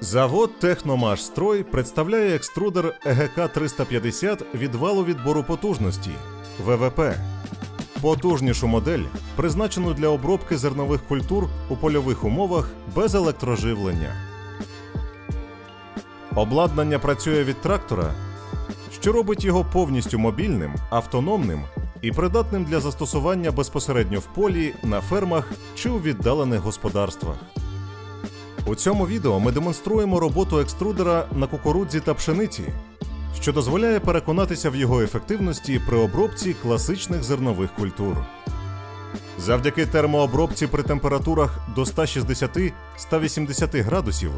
Завод Техномашстрой представляє екструдер ЕГК 350 від валу відбору потужності ВВП. Потужнішу модель, призначену для обробки зернових культур у польових умовах без електроживлення. Обладнання працює від трактора, що робить його повністю мобільним, автономним і придатним для застосування безпосередньо в полі, на фермах чи у віддалених господарствах. У цьому відео ми демонструємо роботу екструдера на кукурудзі та пшениці, що дозволяє переконатися в його ефективності при обробці класичних зернових культур. Завдяки термообробці при температурах до 160-180 градусів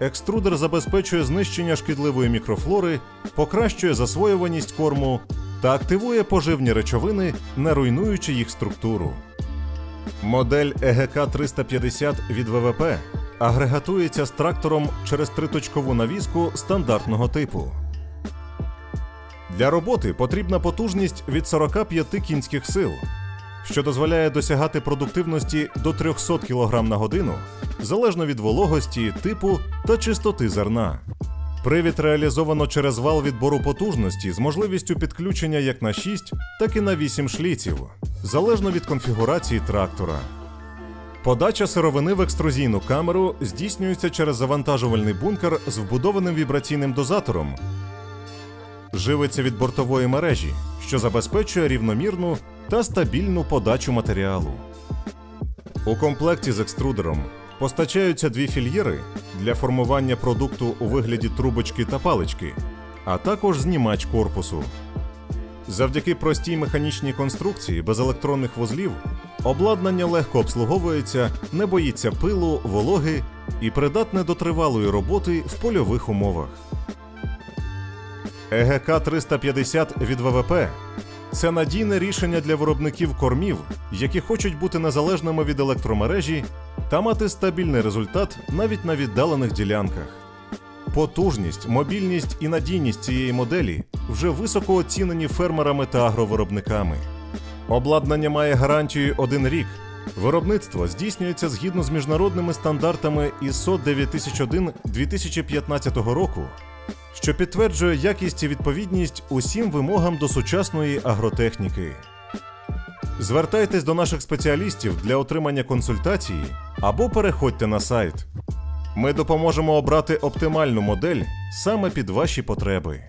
екструдер забезпечує знищення шкідливої мікрофлори, покращує засвоюваність корму та активує поживні речовини, не руйнуючи їх структуру. Модель ЕГК 350 від ВВП агрегатується з трактором через триточкову навіску стандартного типу. Для роботи потрібна потужність від 45 кінських сил, що дозволяє досягати продуктивності до 300 кг на годину залежно від вологості, типу та чистоти зерна. Привід реалізовано через вал відбору потужності з можливістю підключення як на 6, так і на 8 шліців, залежно від конфігурації трактора. Подача сировини в екструзійну камеру здійснюється через завантажувальний бункер з вбудованим вібраційним дозатором. Живиться від бортової мережі, що забезпечує рівномірну та стабільну подачу матеріалу. У комплекті з екструдером постачаються дві фільєри для формування продукту у вигляді трубочки та палички, а також знімач корпусу. Завдяки простій механічній конструкції без електронних вузлів обладнання легко обслуговується, не боїться пилу, вологи і придатне до тривалої роботи в польових умовах. ЕГК 350 від ВВП це надійне рішення для виробників кормів, які хочуть бути незалежними від електромережі та мати стабільний результат навіть на віддалених ділянках. Потужність, мобільність і надійність цієї моделі вже високо оцінені фермерами та агровиробниками. Обладнання має гарантію один рік. Виробництво здійснюється згідно з міжнародними стандартами ISO 9001 2015 року, що підтверджує якість і відповідність усім вимогам до сучасної агротехніки. Звертайтесь до наших спеціалістів для отримання консультації або переходьте на сайт. Ми допоможемо обрати оптимальну модель саме під ваші потреби.